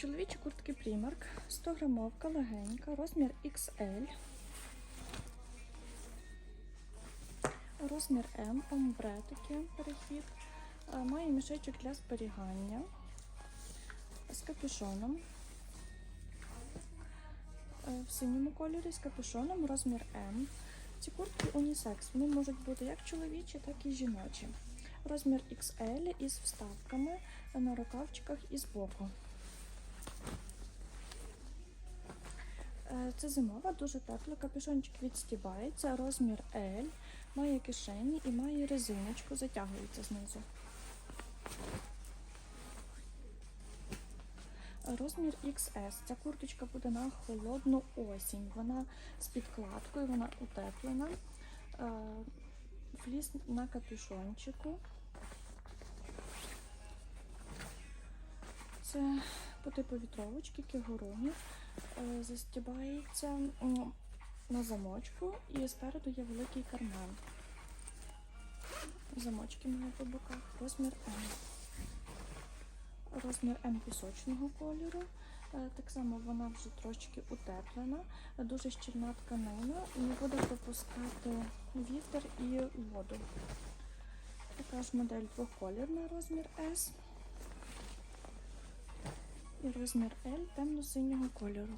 Чоловічі куртки Primark, 100 грамовка, легенька, розмір XL. Розмір М, омбре таке перехід. Е, Має мішечок для зберігання з капюшоном. Е, В синьому кольорі з капюшоном розмір М. Ці куртки унісекс. Вони можуть бути як чоловічі, так і жіночі. Розмір XL із вставками на рукавчиках і збоку. Це зимова, дуже тепла. Капюшончик відстібається, розмір L, має кишені і має резиночку, затягується знизу. Розмір XS. Ця курточка буде на холодну осінь. Вона з підкладкою, вона утеплена. Е, Фліс на капюшончику. Це по типу вітровочки, кігуруні. Е, Застібається на замочку і спереду є великий карман. Замочки має по боках. Розмір М. Розмір М пісочного кольору. Е, Так само вона вже трошечки утеплена, дуже щільна тканина, не буде пропускати вітер і воду. Така ж модель двохколірна, розмір S і розмір L темно-синього кольору.